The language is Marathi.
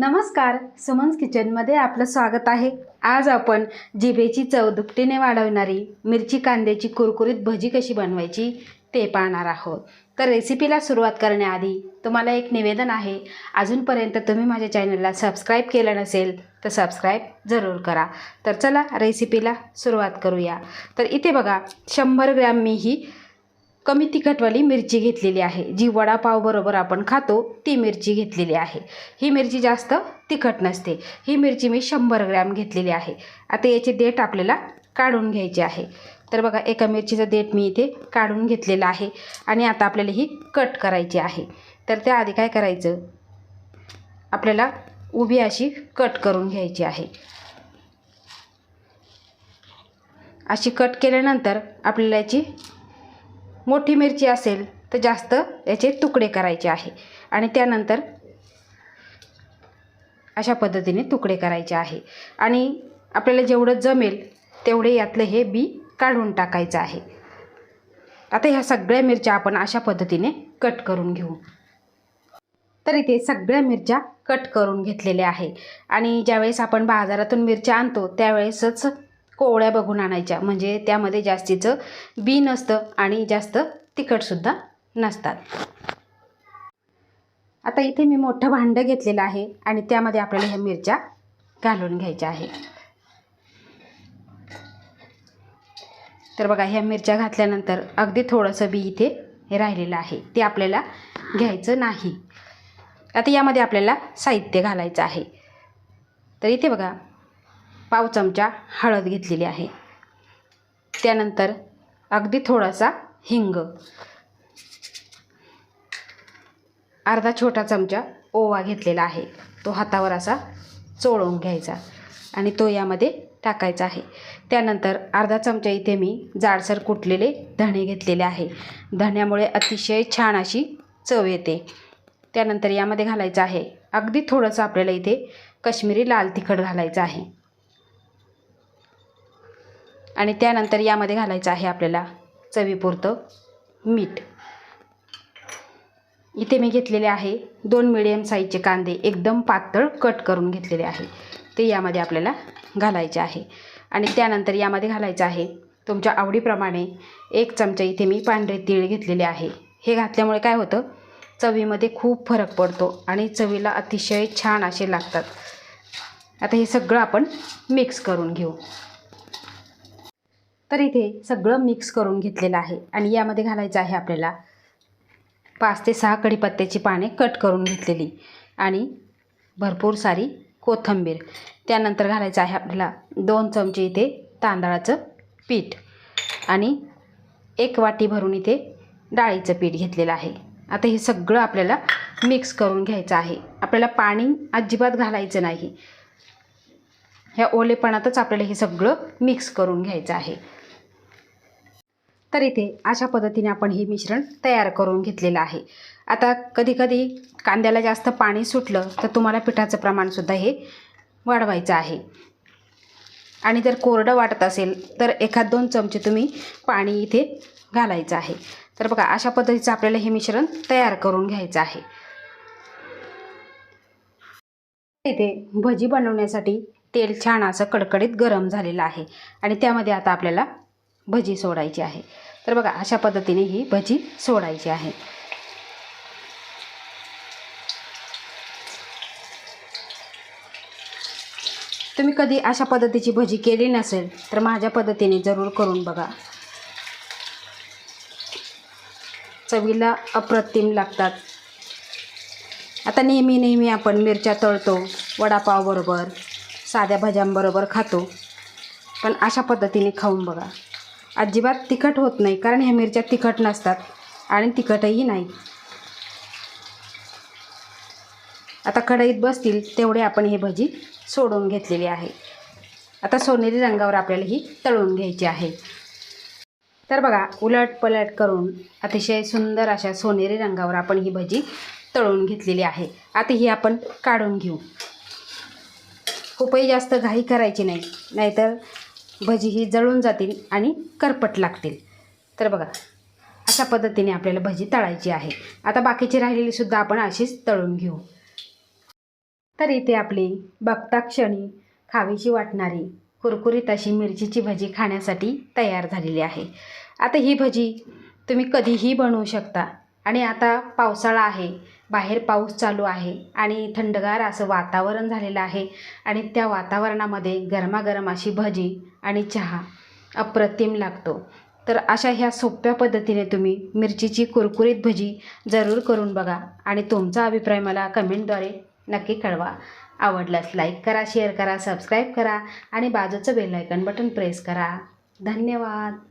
नमस्कार सुमन्स किचनमध्ये आपलं स्वागत आहे. आज आपण जिभेची चव दुपटीने वाढवणारी मिरची कांद्याची कुरकुरीत भजी कशी बनवायची ते पाहणार आहोत. तर रेसिपीला सुरुवात करण्याआधी तुम्हाला एक निवेदन आहे. अजूनपर्यंत तुम्ही माझ्या चॅनलला सबस्क्राईब केलं नसेल तर सबस्क्राईब जरूर करा. तर चला रेसिपीला सुरुवात करूया. तर इथे बघा शंभर ग्रॅम मी ही कमी तिखटवाली मिरची घेतलेली आहे. जी वडापाव बरोबर आपण खातो ती मिरची घेतलेली आहे. ही मिरची जास्त तिखट नसते. ही मिरची मी शंभर ग्रॅम घेतलेली आहे. आता याची देठ आपल्याला काढून घ्यायची आहे. तर बघा एका मिरचीचं देठ मी इथे काढून घेतलेलं आहे आणि आता आपल्याला ही कट करायची आहे. तर त्याआधी काय करायचं? आपल्याला उभी अशी कट करून घ्यायची आहे. अशी कट केल्यानंतर आपल्याला याची मोठी मिरची असेल तर जास्त याचे तुकडे करायचे आहे. आणि त्यानंतर अशा पद्धतीने तुकडे करायचे आहे. आणि आपल्याला जेवढं जमेल तेवढे यातलं हे बी काढून टाकायचं आहे. आता ह्या सगळ्या मिरच्या आपण अशा पद्धतीने कट करून घेऊ. तर इथे सगळ्या मिरच्या कट करून घेतलेल्या आहे. आणि ज्यावेळेस आपण बाजारातून मिरच्या आणतो त्यावेळेसच कोवळ्या बघून आणायच्या. म्हणजे त्यामध्ये जास्तीचं बी नसतं आणि जास्त तिखटसुद्धा नसतात. आता इथे मी मोठं भांडं घेतलेलं आहे आणि त्यामध्ये आपल्याला ह्या मिरच्या घालून घ्यायच्या आहे. तर बघा ह्या मिरच्या घातल्यानंतर अगदी थोडंसं बी इथे हे राहिलेलं आहे. ते आपल्याला घ्यायचं नाही. आता यामध्ये आपल्याला साहित्य घालायचं आहे. तर इथे बघा पाव चमचा हळद घेतलेली आहे. त्यानंतर अगदी थोडासा हिंग. अर्धा छोटा चमचा ओवा घेतलेला आहे. तो हातावर असा चोळून घ्यायचा आणि तो यामध्ये टाकायचा आहे. त्यानंतर अर्धा चमचा इथे मी जाडसर कुटलेले धणे घेतलेले आहे. धण्यामुळे अतिशय छान अशी चव येते. त्यानंतर यामध्ये घालायचं आहे. अगदी थोडंसं आपल्याला इथे कश्मीरी लाल तिखट घालायचं आहे. आणि त्यानंतर यामध्ये घालायचं आहे आपल्याला चवीपुरतं मीठ. इथे मी घेतलेले आहे दोन मिडियम साईजचे कांदे एकदम पातळ कट करून घेतलेले आहे. ते यामध्ये आपल्याला घालायचे आहे. आणि त्यानंतर यामध्ये घालायचं आहे तुमच्या आवडीप्रमाणे एक चमचा इथे मी पांढरे तीळ घेतलेले आहे. हे घातल्यामुळे काय होतं? चवीमध्ये खूप फरक पडतो आणि चवीला अतिशय छान असे लागतात. आता हे सगळं आपण मिक्स करून घेऊ. तर इथे सगळं मिक्स करून घेतलेलं आहे. आणि यामध्ये घालायचं आहे आपल्याला पाच ते सहा कढीपत्त्याची पाने कट करून घेतलेली. आणि भरपूर सारी कोथिंबीर. त्यानंतर घालायचं आहे आपल्याला दोन चमचे इथे तांदळाचं पीठ. आणि एक वाटी भरून इथे डाळीचं पीठ घेतलेलं आहे. आता हे सगळं आपल्याला मिक्स करून घ्यायचं आहे. आपल्याला पाणी अजिबात घालायचं नाही. ह्या ओलेपणातच आपल्याला हे सगळं मिक्स करून घ्यायचं आहे. तर इथे अशा पद्धतीने आपण हे मिश्रण तयार करून घेतलेलं आहे. आता कधीकधी कांद्याला जास्त पाणी सुटलं तर तुम्हाला पिठाचं प्रमाणसुद्धा हे वाढवायचं आहे. आणि जर कोरडं वाटत असेल तर एखाद दोन चमचे तुम्ही पाणी इथे घालायचं आहे. तर बघा अशा पद्धतीचं आपल्याला हे मिश्रण तयार करून घ्यायचं आहे. इथे भजी बनवण्यासाठी तेल छान असं कडकडीत गरम झालेलं आहे. आणि त्यामध्ये आता आपल्याला भजी सोडायची आहे. तर बघा अशा पद्धतीने ही भजी सोडायची आहे. तुम्ही कधी अशा पद्धतीची भजी केली नसेल तर माझ्या पद्धतीने जरूर करून बघा. चवीला अप्रतिम लागतात. आता नेहमी नेहमी आपण मिरच्या तळतो वडापावबरोबर साध्या भाज्यांबरोबर खातो. पण अशा पद्धतीने खाऊन बघा. अजिबात तिखट होत नाही कारण ह्या मिरच्या तिखट नसतात आणि तिखटही नाही. आता कढईत बसतील तेवढे आपण हे भजी सोडून घेतलेली आहे. आता सोनेरी रंगावर आपल्याला ही तळून घ्यायची आहे. तर बघा उलट पलट करून अतिशय सुंदर अशा सोनेरी रंगावर आपण ही भजी तळून घेतलेली आहे. आता ही आपण काढून घेऊ. खूपही जास्त घाई करायची नाही नाहीतर भजी ही जळून जातील आणि करपट लागतील. तर बघा अशा पद्धतीने आपल्याला भजी तळायची आहे. आता बाकीची राहिलेलीसुद्धा आपण अशीच तळून घेऊ. तर इथे आपली बघता क्षणी खावीशी वाटणारी कुरकुरीत अशी मिरचीची भजी खाण्यासाठी तयार झालेली आहे. आता ही भजी तुम्ही कधीही बनवू शकता. आणि आता पावसाळा आहे. बाहेर पाऊस चालू आहे आणि थंडगार असं वातावरण झालेलं आहे आणि त्या वातावरणामध्ये गरमागरम अशी भजी आणि चहा अप्रतिम लागतो. तर अशा ह्या सोप्या पद्धतीने तुम्ही मिरचीची कुरकुरीत भजी जरूर करून बघा आणि तुमचा अभिप्राय मला कमेंटद्वारे नक्की कळवा. आवडल्यास लाईक करा शेअर करा सबस्क्राईब करा आणि बाजूचं बेलायकन बटन प्रेस करा. धन्यवाद.